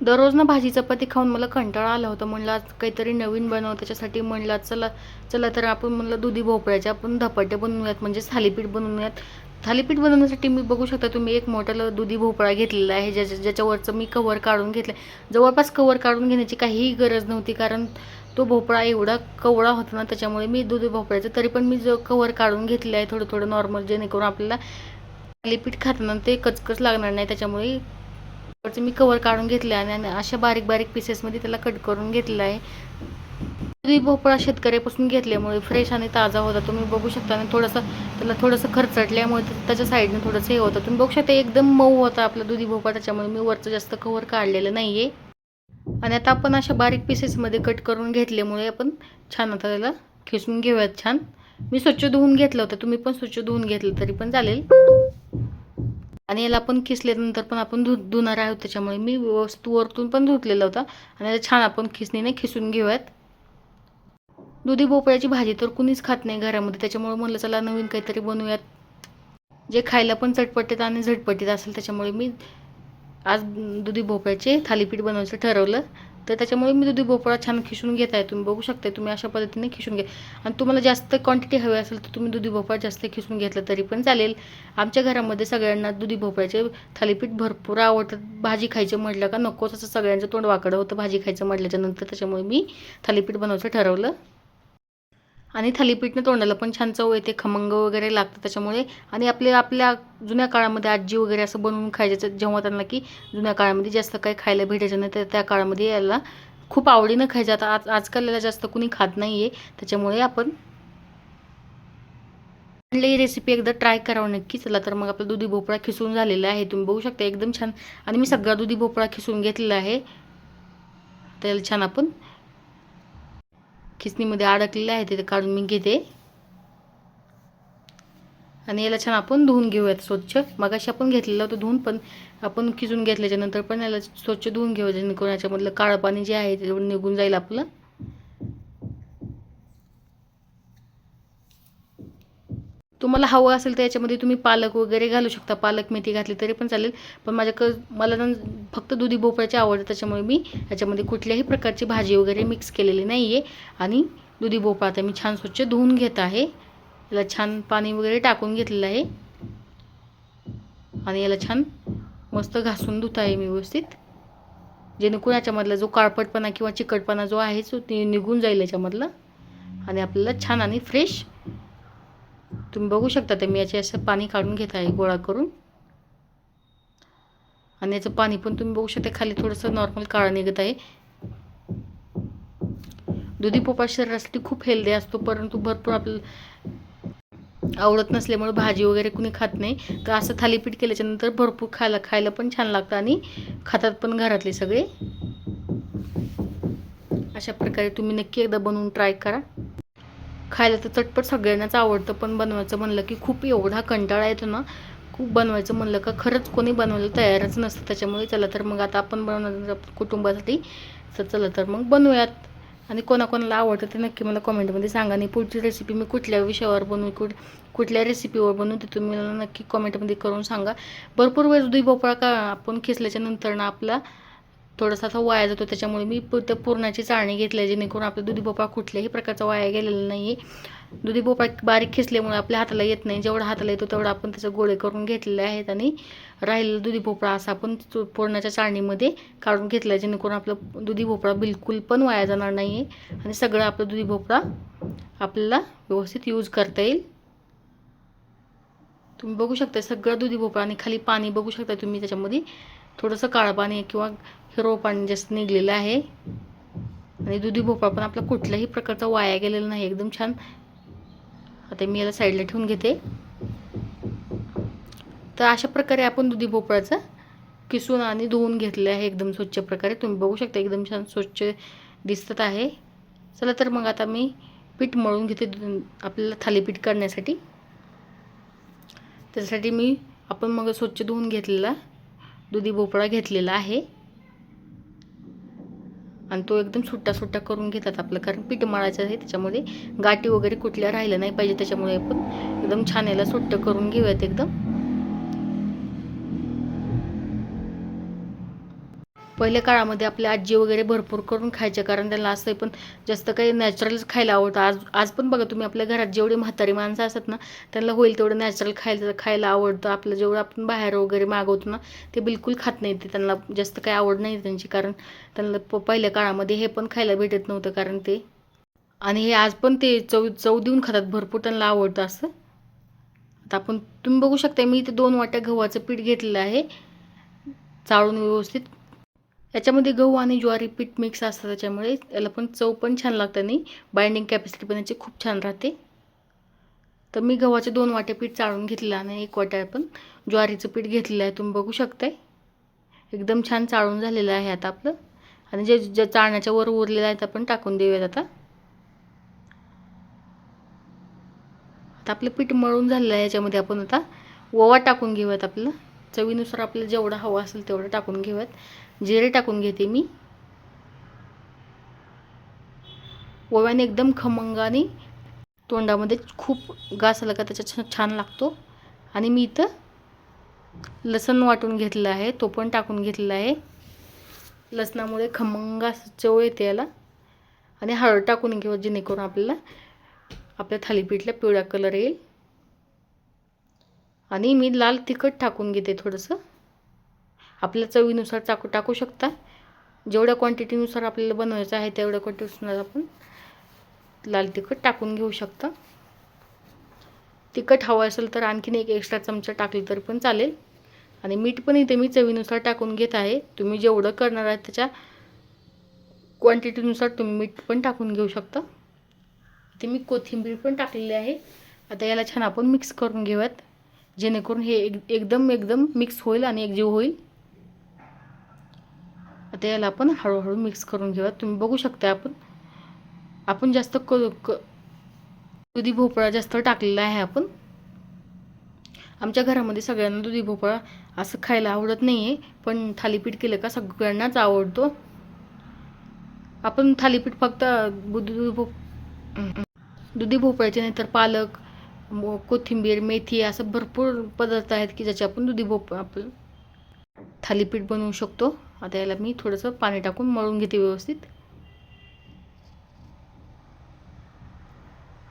दररोज ना भाजी चपाती खाऊन मला कंटाळा आला होता. म्हणलं आज काहीतरी नवीन बनव त्याच्यासाठी म्हणलं चला चला तर आपण म्हणलं दुधी भोपळ्याचे आपण धपाटे बनवूयात म्हणजे थालीपीठ बनवूयात. थालीपीठ बनवण्यासाठी मी बघू शकता तुम्ही एक मोठा दुधी भोपळा घेतलेला आहे ज्याच्या ज्याच्यावरचं मी कवर काढून घेतलं जवळपास कवर काढून घेण्याची काहीही गरज नव्हती कारण तो भोपळा एवढा कवळा होता ना त्याच्यामुळे मी दुधी भोपळ्याचं तरी पण मी जो कवर काढून घेतले आहे थोडं थोडं नॉर्मल जेणेकरून आपल्याला थालीपीठ खाताना ते कचकच लागणार नाही त्याच्यामुळे वरचं मी कवर काढून घेतलं आहे आणि अशा बारीक बारीक पीसेसमध्ये त्याला कट करून घेतलं आहे दुधी भोपळा शेतकऱ्यापासून घेतल्यामुळे फ्रेश आणि ताजा होता. तुम्ही बघू शकता आणि थोडंसं त्याला थोडंसं खरचटल्यामुळे त्याच्या साईडने थोडंसं हे होतं. तुम्ही बघू शकता एकदम मऊ होता आपला दुधी भोपळा. त्याच्यामुळे मी वरचं जास्त कवर काढलेलं नाही आहे आणि आता आपण अशा बारीक पीसेसमध्ये कट करून घेतल्यामुळे आपण छान आता त्याला खिसून घेऊयात छान. मी स्वच्छ धुवून घेतलं होतं. तुम्ही पण स्वच्छ धुवून घेतलं तरी पण चालेल. आणि याला आपण खिसल्यानंतर पण आपण धु धुणार आहोत त्याच्यामुळे. मी व्यवस्थित वरतून पण धुतलेला होता. आणि याला छान आपण खिसणीने खिसून घेऊयात. दुधी भोपळ्याची भाजी तर कुणीच खात नाही घरामध्ये. त्याच्यामुळे म्हणलं चला नवीन काहीतरी बनवूयात. जे खायला पण चटपटीत आणि झटपटीत असेल त्याच्यामुळे मी आज दुधी भोपळ्याचे थालीपीठ बनवायचं ठरवलं. तर त्याच्यामुळे मी दुधी भोपळा छान खिसून घेत आहे. तुम्ही बघू शकता तुम्ही अशा पद्धतीने खिसून घ्या. आणि तुम्हाला जास्त क्वांटिटी हवी असेल तर तुम्ही दुधी भोपळा जास्त खिसून घेतलं तरी पण चालेल. आमच्या घरामध्ये सगळ्यांना दुधी भोपळ्याचे थालीपीठ भरपूर आवडतात. भाजी खायचं म्हटलं का नकोच असं सगळ्यांचं तोंड वाकडं होतं भाजी खायचं म्हटल्याच्या नंतर त्याच्यामुळे मी थालीपीठ बनवायचं ठरवलं. आणि थालीपीठनं तोंडाला पण छान चव येते खमंग वगैरे लागतं त्याच्यामुळे. आणि आपले आपल्या जुन्या काळामध्ये आजी वगैरे असं बनवून खायचं जेव्हा त्यांना की जुन्या काळामध्ये जास्त काही खायला भेटायचं नाही तर त्या काळामध्ये याला खूप आवडीनं खायचं. आता आज आजकाल याला जास्त कुणी खात नाही आहे त्याच्यामुळे आपण ही रेसिपी एकदा ट्राय करावं नक्की. चला तर मग आपला दुधी भोपळा खिसून झालेला आहे तुम्ही बघू शकता एकदम छान. आणि मी सगळा दुधी भोपळा खिसून घेतलेला आहे. त्याला छान आपण खिसणीमध्ये अडकलेलं आहे ते काढून मी घेते. आणि याला छान आपण धुवून घेऊयात स्वच्छ. मगाशी आपण घेतलेलं होतं धुवून पण आपण खिसून घेतल्याच्यानंतर पण याला स्वच्छ धुवून घेऊ जेणेकरून याच्यामधलं काळं पाणी जे आहे ते निघून जाईल आपलं. तुम्हाला हवं असेल तर याच्यामध्ये तुम्ही पालक वगैरे घालू शकता. पालक मेथी घातली तरी पण चालेल. पण माझ्या क मला ना फक्त दुधी भोपळ्याची आवडते त्याच्यामुळे मी याच्यामध्ये कुठल्याही प्रकारची भाजी वगैरे मिक्स केलेली नाही आहे आणि दुधी भोपळा आता मी छान स्वच्छ धुवून घेत आहे. याला छान पाणी वगैरे टाकून घेतलेलं आहे. आणि याला छान मस्त घासून धुत आहे मी व्यवस्थित. जेणेकरून याच्यामधला जो काळपटपणा किंवा चिकटपणा जो आहे तो ते निघून जाईल याच्यामधला. आणि आपल्याला छान आणि फ्रेश तुम्ही बघू शकता तर मी याचे असं पाणी काढून घेत आहे गोळा करून. आणि याचं पाणी पण तुम्ही बघू शकता खाली थोडंसं नॉर्मल काळा निघत आहे. दुधी पोपा शरीरासाठी खूप हेल्दी असतो परंतु भरपूर आपल्याला आवडत नसल्यामुळे भाजी वगैरे कुणी खात नाही. तर असं थालीपीठ केल्याच्यानंतर भरपूर खायला खायला पण छान लागतं आणि खातात पण घरातले सगळे. अशा प्रकारे तुम्ही नक्की एकदा बनवून ट्राय करा. खायला तर चटपट सगळ्यांनाच आवडतं पण बनवायचं म्हणलं की खूप एवढा कंटाळा येतो ना खूप बनवायचं म्हणलं का खरंच कोणी बनवायला तयारच नसतं त्याच्यामुळे चला तर मग आता आपण बनवणार कुटुंबासाठी तर चला तर मग बनवूयात. आणि कोणाकोणाला आवडतं ते नक्की मला कॉमेंटमध्ये सांगा. आणि पुढची रेसिपी मी कुठल्या विषयावर बनवू कुठ कुठल्या रेसिपीवर बनवू ते तुम्ही मला नक्की कॉमेंटमध्ये करून सांगा. भरपूर वेळेस दुधी भोपळा का आपण खेचल्याच्या नंतर ना आपला थोडासा असा वाया जातो. त्याच्यामुळे मी पु त्या पुरणाची चाळणी घेतली आहे जेणेकरून आपला दुधी भोपळा कुठल्याही प्रकारचा वाया गेलेला नाही. आहे दुधी भोपळा बारीक खेचल्यामुळे आपल्या हाताला येत नाही. जेवढा हाताला येतो तेवढा आपण त्याचे गोळे करून घेतलेले आहेत आणि राहिलेला दुधी भोपळा असा आपण तो पुरणाच्या चाळणीमध्ये काढून घेतला आहे जेणेकरून आपलं दुधी भोपळा बिलकुल पण वाया जाणार नाही आहे आणि सगळं आपलं दुधी भोपळा आपल्याला व्यवस्थित यूज करता येईल. तुम्ही बघू शकता सगळं दुधी भोपळा आणि खाली पाणी बघू शकता तुम्ही त्याच्यामध्ये. थोडंसं काळं पाणी किंवा हिरवं पाणी जास्त निघलेलं आहे. आणि दुधी भोपळा पण आपला कुठल्याही प्रकारचा वाया गेलेला नाही. एकदम छान. आता मी याला साईडला ठेवून घेते. तर अशा प्रकारे आपण दुधी भोपळाचं किसून आणि धुवून घेतलं आहे. एकदम स्वच्छ प्रकारे. तुम्ही बघू शकता एकदम छान स्वच्छ दिसत आहे. चला तर मग आता मी पीठ मळून घेते आपल्याला थालीपीठ करण्यासाठी. त्यासाठी मी आपण मग स्वच्छ धुवून घेतलेला दुधी भोपळा घेतलेला आहे. आणि तो एकदम सुट्टा सुट्टा करून घेतात आपलं. कारण पीठ मळायचं आहे त्याच्यामध्ये गाठी वगैरे कुठल्या राहिलं नाही पाहिजे त्याच्यामुळे आपण एकदम छान याला सुट्टं करून घेऊयात एकदम. पहिल्या काळामध्ये आपल्या आजी वगैरे भरपूर करून खायच्या कारण त्यांना असं पण जास्त काही नॅचरलच खायला आवडतं. आज आज पण बघा तुम्ही आपल्या घरात जेवढी म्हातारी माणसं असतात ना त्यांना होईल तेवढं नॅचरल खायला खायला आवडतं. आपलं जेवढं आपण बाहेर वगैरे मागवतो ना ते बिलकुल खात नाही ते त्यांना जास्त काही आवड नाही त्यांची कारण त्यांना प पहिल्या काळामध्ये हे पण खायला भेटत नव्हतं कारण ते आणि हे आज पण ते चव चव देऊन खातात भरपूर त्यांना आवडतं असं. आता आपण तुम्ही बघू शकता मी इथे दोन वाट्या गव्हाचं पीठ घेतलेलं आहे. चाळून व्यवस्थित याच्यामध्ये गहू आणि ज्वारी पीठ मिक्स असतं त्याच्यामुळे याला पण चव पण छान लागतं नाही बाइंडिंग कॅपॅसिटी पण याची खूप छान राहते. तर मी गव्हाचे दोन वाटे पीठ चाळून घेतलं आणि एक वाट्या पण ज्वारीचं पीठ घेतलेलं आहे. तुम्ही बघू शकताय. एकदम छान चाळून झालेलं आहे आता आपलं. आणि जे ज्या चाळण्याच्या वर उरलेलं आहे ते आपण टाकून देऊयात आता. आता आपलं पीठ मळून झालेलं आहे याच्यामध्ये आपण आता ओवा टाकून घेऊयात आपलं. चवीनुसार आपल्याला जेवढं हवं असेल तेवढं टाकून घेऊयात. जिरे टाकून घेते मी. ओव्याने एकदम खमंगाने तोंडामध्ये खूप घास आला का त्याच्या छान लागतो. आणि मी इथं लसण वाटून घेतलं आहे तो पण टाकून घेतलेला आहे. लसणामुळे खमंग चव येते याला. आणि हळद टाकून घेऊ जेणेकरून आपल्याला आपल्या थालीपीठला पिवळा कलर येईल. आणि मी लाल तिखट टाकून घेते थोडंसं. आपल्या चवीनुसार चाकू टाकू शकता. जेवढ्या क्वांटिटीनुसार आपल्याला बनवायचं आहे तेवढ्या क्वांटिटीनुसार आपण लाल तिखट टाकून घेऊ शकता. तिखट हवं असेल तर आणखीन एक एक्स्ट्रा चमचा टाकली तर पण चालेल. आणि मीठ पण इथे मी चवीनुसार टाकून घेत आहे. तुम्ही जेवढं करणार आहे त्याच्या क्वांटिटीनुसार तुम्ही मीठ पण टाकून घेऊ शकता. इथे मी कोथिंबीर पण टाकलेली आहे. आता याला छान आपण मिक्स करून घेऊयात. जेणेकरून हे एक एकदम एकदम मिक्स होईल आणि एकजीव होईल. आता याला आपण हळूहळू मिक्स करून घेऊयात तुम्ही बघू शकता आपण. आपण जास्त क दुधी भोपळा जास्त टाकलेला आहे आपण. आमच्या घरामध्ये सगळ्यांना दुधी भोपळा असं खायला आवडत नाही आहे पण थालीपीठ केलं का सगळ्यांनाच आवडतो. आपण थालीपीठ फक्त दुधी भोप दुधी भोपळ्याचे नाहीतर पालक कोथिंबीर मेथी असं भरपूर पदार्थ आहेत की ज्याचे आपण दुधी भोपळा आपण थालीपीठ बनवू शकतो. आता याला मी थोडंसं पाणी टाकून मळून घेते व्यवस्थित.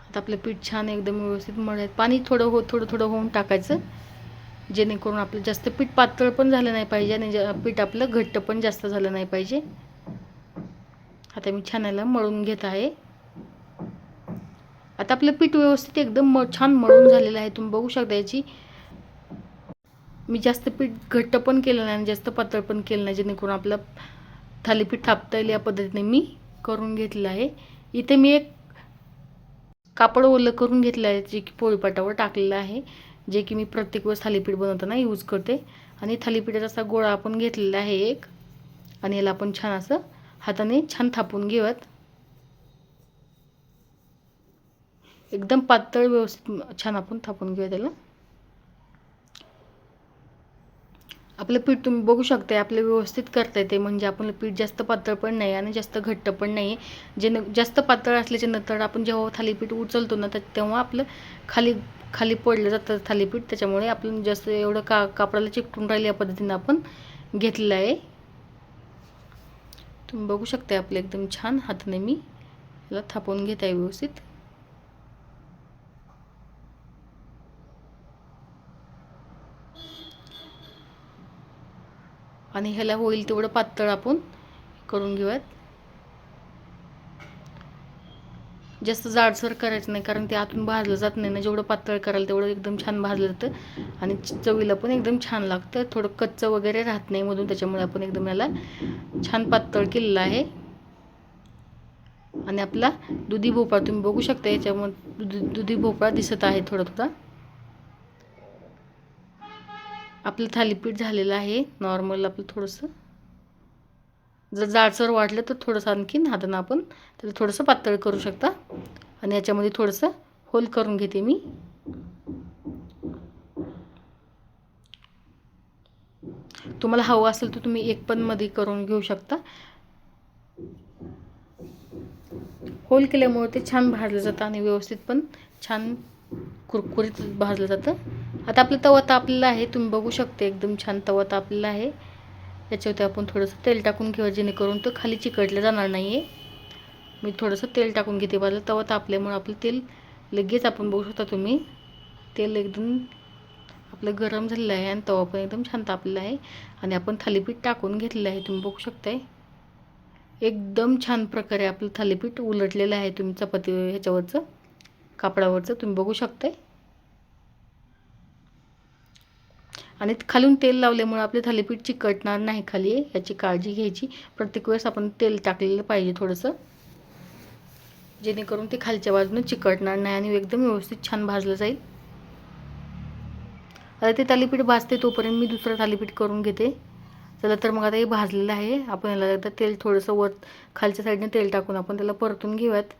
आता आपलं पीठ छान एकदम व्यवस्थित मळत पाणी थोडं हो थोडं थोडं होऊन टाकायचं. जेणेकरून आपलं जास्त पीठ पातळ पण झालं नाही पाहिजे आणि पीठ आपलं घट्ट पण जास्त झालं नाही पाहिजे. आता मी छान याला मळून घेत आहे. आता आपलं पीठ व्यवस्थित एकदम म छान मळून झालेलं आहे. तुम्ही बघू शकता याची मी जास्त पीठ घट्ट पण केलं नाही आणि जास्त पातळ पण केलं नाही जेणेकरून आपलं थालीपीठ थापता येईल या पद्धतीने मी करून घेतलं आहे. इथे मी एक कापड ओलं करून घेतलं आहे जे की पोळीपाटावर टाकलेलं आहे जे की मी प्रत्येक वेळेस थालीपीठ बनवताना यूज करते. आणि थालीपीठाचा असा गोळा आपण घेतलेला आहे एक आणि याला आपण छान असं हाताने छान थापून घेऊयात. एकदम पातळ व्यवस्थित छान आपण थापून घेऊया त्याला आपलं पीठ तुम्ही बघू शकता आपलं व्यवस्थित करता येते म्हणजे आपलं पीठ जास्त पातळ पण नाही आणि जास्त घट्ट पण नाही. जे न जास्त पातळ असल्याच्या नंतर आपण जेव्हा थालीपीठ उचलतो ना तर तेव्हा आपलं खाली खाली पडलं जातं थालीपीठ. त्याच्यामुळे आपण जास्त एवढं का कापडाला चिकटून राहील या पद्धतीनं आपण घेतलेलं आहे. तुम्ही बघू शकता आपलं एकदम छान हाताने मी याला थापून घेत आहे व्यवस्थित. आणि ह्याला होईल तेवढं पातळ आपण करून घेऊयात. जास्त जाडसर करायचं नाही कारण ते आतून भाजलं जात नाही ना जेवढं पातळ करायला तेवढं एकदम छान भाजलं जातं. आणि चवीला पण एकदम छान लागतं. थोडं कच्चं वगैरे राहत नाही मधून त्याच्यामुळे आपण एकदम याला छान पातळ केलेलं आहे. आणि आपला दुधी भोपळा तुम्ही बघू शकता याच्यामध्ये दुधी भोपळा दिसत आहे थोडा थोडा. आपलं थालीपीठ झालेलं आहे. नॉर्मल आपलं थोडंसं. जर जाडसर वाटलं तर थोडंसं आणखीन हातानं आपण त्याला थोडंसं पातळ करू शकता. आणि याच्यामध्ये थोडंसं होल करून घेते मी. तुम्हाला हवं असेल तर तुम्ही एक पण मध्ये करून घेऊ शकता. होल केल्यामुळे ते छान भाजलं जातं आणि व्यवस्थित पण छान कुरकुरीत भाजलं जातं. आता आपला तवा तापलेला आहे तुम्ही बघू शकते एकदम छान तवा तापलेला आहे. याच्यावरती आपण थोडंसं तेल टाकून घेऊ जेणेकरून तो खाली चिकटला जाणार नाही आहे मी थोडंसं तेल टाकून घेते बाजूला तवा तापल्यामुळे आपलं तेल लगेच आपण बघू शकता तुम्ही. तेल एकदम आपलं गरम झालेलं आहे आणि तवा पण एकदम छान तापलेला आहे. आणि आपण थालीपीठ टाकून घेतलेलं आहे तुम्ही बघू शकताय. एकदम छान प्रकारे आपलं थालीपीठ उलटलेलं आहे तुम्ही चपाती ह्याच्यावरचं कापडावरचं तुम्ही बघू शकताय. आणि खालून तेल लावल्यामुळे आपले थालीपीठ चिकटणार नाही खाली याची काळजी घ्यायची. प्रत्येक वेळेस आपण तेल टाकलेलं पाहिजे थोडंसं. जेणेकरून ते खालच्या बाजूने चिकटणार नाही आणि एकदम व्यवस्थित छान भाजलं जाईल. आता ते थालीपीठ भाजते तोपर्यंत मी दुसरं थालीपीठ करून घेते. चला तर मग आता हे भाजलेलं आहे. आपण याला एकदा तेल थोडंसं वर खालच्या साईडने तेल टाकून आपण त्याला परतून घेऊयात.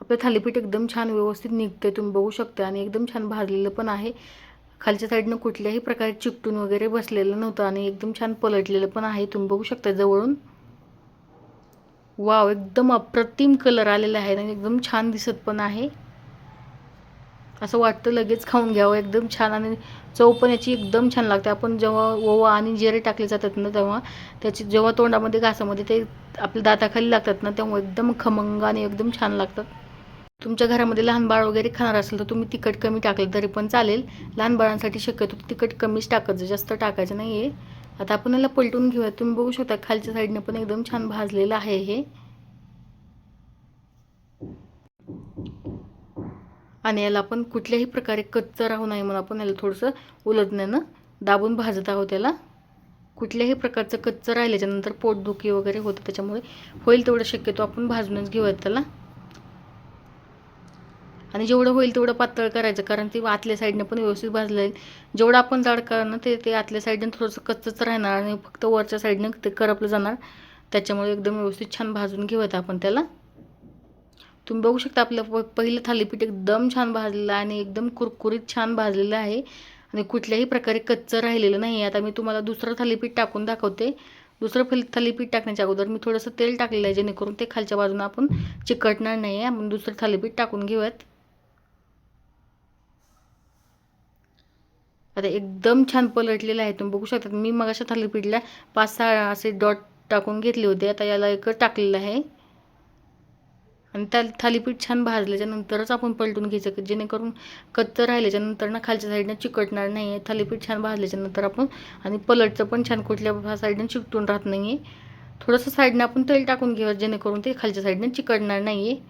आपलं थालीपीठ एकदम छान व्यवस्थित निघते तुम्ही बघू शकता. आणि एकदम छान भाजलेलं पण आहे. खालच्या साईडनं कुठल्याही प्रकारे चिकटून वगैरे बसलेलं नव्हतं आणि एकदम छान पलटलेलं पण आहे. तुम्ही बघू शकता जवळून. वाव एकदम अप्रतिम कलर आलेला आहे आणि एकदम छान दिसत पण आहे. असं वाटतं लगेच खाऊन घ्यावं. एकदम छान आणि चव पण याची एकदम छान लागते. आपण जेव्हा ओवा आणि जिरे टाकले जातात ना तेव्हा त्याची जेव्हा तोंडामध्ये घासामध्ये ते आपल्या दाताखाली लागतात ना तेव्हा एकदम खमंग आणि एकदम छान लागतात तुमच्या घरामध्ये लहान बाळ वगैरे खाणार असेल तर तुम्ही तिखट कमी टाकलं तरी पण चालेल. लहान बाळांसाठी शक्यतो तिखट कमीच टाकायचं जास्त टाकायचं नाही आहे आता आपण याला पलटून घेऊया. तुम्ही बघू शकता खालच्या साईडने पण एकदम छान भाजलेलं आहे हे. आणि याला आपण कुठल्याही प्रकारे कच्चं राहू नये म्हणून आपण याला थोडंसं उलटण्यानं दाबून भाजत आहोत त्याला कुठल्याही प्रकारचं कच्चं राहिल्याच्यानंतर पोटदुखी वगैरे होतं त्याच्यामुळे होईल तेवढं शक्यतो आपण भाजूनच घेऊयात त्याला. आणि जेवढं होईल तेवढं पातळ करायचं कारण ते आतल्या साईडनं पण व्यवस्थित भाजलं जाईल जेवढं आपण जाड करणं ते ते आतल्या साईडनं थोडंसं कच्चंच राहणार आणि फक्त वरच्या साईडनं ते करपलं जाणार. त्याच्यामुळे एकदम व्यवस्थित छान भाजून घेऊयात आपण त्याला. तुम्ही बघू शकता आपलं प पहिलं थालीपीठ एकदम छान भाजलेलं आहे आणि एकदम कुरकुरीत छान भाजलेलं आहे. आणि कुठल्याही प्रकारे कच्चं राहिलेलं नाही आता मी तुम्हाला दुसरं थालीपीठ टाकून दाखवते. दुसरं फल थालीपीठ टाकण्याच्या अगोदर मी थोडंसं तेल टाकलेलं आहे जेणेकरून ते खालच्या बाजूनं आपण चिकटणार नाही आहे आपण दुसरं थालीपीठ टाकून घेऊयात. आता एकदम छान पलटलेलं आहे तुम्ही बघू शकता. मी मग अशा थालीपीठला पाच सहा असे डॉट टाकून घेतले होते आता याला एक टाकलेलं आहे. आणि त्या थालीपीठ छान भाजल्याच्या नंतरच आपण पलटून घ्यायचं जेणेकरून कच्चं राहिल्याच्या नंतर ना खालच्या साईडनं चिकटणार नाही आहे थालीपीठ छान भाजल्याच्या नंतर आपण आणि पलटचं पण छान कुठल्या साईडनं चिकटून राहत नाही आहे थोडंसं साईडनं आपण तेल टाकून घेऊया जेणेकरून ते खालच्या साईडनं चिकटणार नाही आहे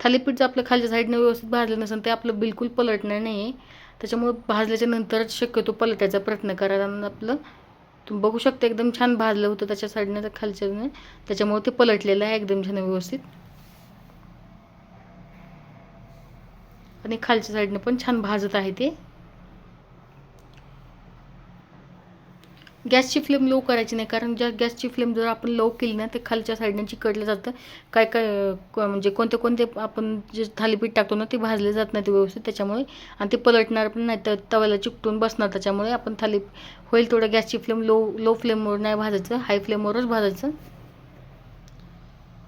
थालीपीठ जर आपलं खालच्या साईडनं व्यवस्थित भाजलं नसेल ते आपलं बिलकुल पलटणार नाही आहे त्याच्यामुळं भाजल्याच्या नंतरच शक्यतो पलटायचा प्रयत्न करा. आणि आपलं तुम्ही बघू शकता एकदम छान भाजलं होतं त्याच्या साईडनं तर खालच्याने त्याच्यामुळे ते पलटलेलं आहे एकदम छान व्यवस्थित. आणि खालच्या साईडनं पण छान भाजत आहे ते. गॅसची फ्लेम लो करायची नाही कारण ज्या गॅसची फ्लेम जर आपण लो केली ना ते खालच्या साईडने चिकटलं जातं. काय काय म्हणजे कोणते कोणते आपण जे थालीपीठ टाकतो ना ते भाजले जात नाही ते व्यवस्थित त्याच्यामुळे. आणि ते पलटणार पण नाही तर तव्याला चिकटून बसणार त्याच्यामुळे आपण थाली होईल तेवढं गॅसची फ्लेम लो लो फ्लेमवर नाही भाजायचं हाय फ्लेमवरच भाजायचं.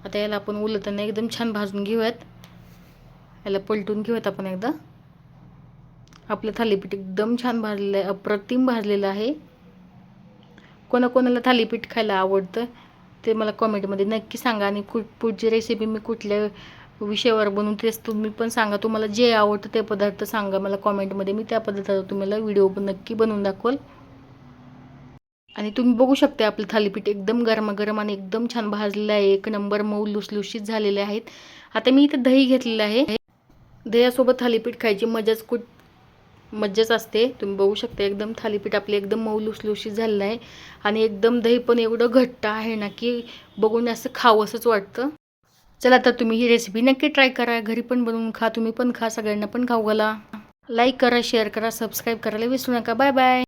आता याला आपण उलटताना एकदम छान भाजून घेऊयात. याला पलटून घेऊयात आपण एकदा. आपलं थालीपीठ एकदम छान भाजलेलं आहे अप्रतिम भाजलेलं आहे. कोणाकोणाला थालीपीठ खायला आवडतं ते मला कॉमेंटमध्ये नक्की सांगा. आणि कुठ पुढची रेसिपी मी कुठल्या विषयावर बनवून तेच तुम्ही पण सांगा. तुम्हाला जे आवडतं ते पदार्थ सांगा मला कॉमेंटमध्ये मी त्या पदार्थाचा तुम्हाला व्हिडिओ पण नक्की बनवून दाखवाल. आणि तुम्ही बघू शकता आपलं थालीपीठ एकदम गरमागरम आणि एकदम छान भाजलेलं आहे. एक नंबर मऊ लुसलुशीत झालेले आहेत. आता मी इथं दही घेतलेलं आहे. दह्यासोबत थालीपीठ खायची मजाच कुठ मज्जाच असते. तुम्ही बघू शकता एकदम थालीपीठ आपले एकदम मऊ लुसलुशीत झालेलं आहे. आणि एकदम दही पण एवढं घट्ट आहे ना की बघून असं खावंसंच वाटतं. चला तर तुम्ही ही रेसिपी नक्की ट्राय करा. घरी पण बनवून खा तुम्ही पण खा सगळ्यांना पण खाऊ घाला. लाईक करा शेअर करा सबस्क्राईब करायला विसरू नका. Bye bye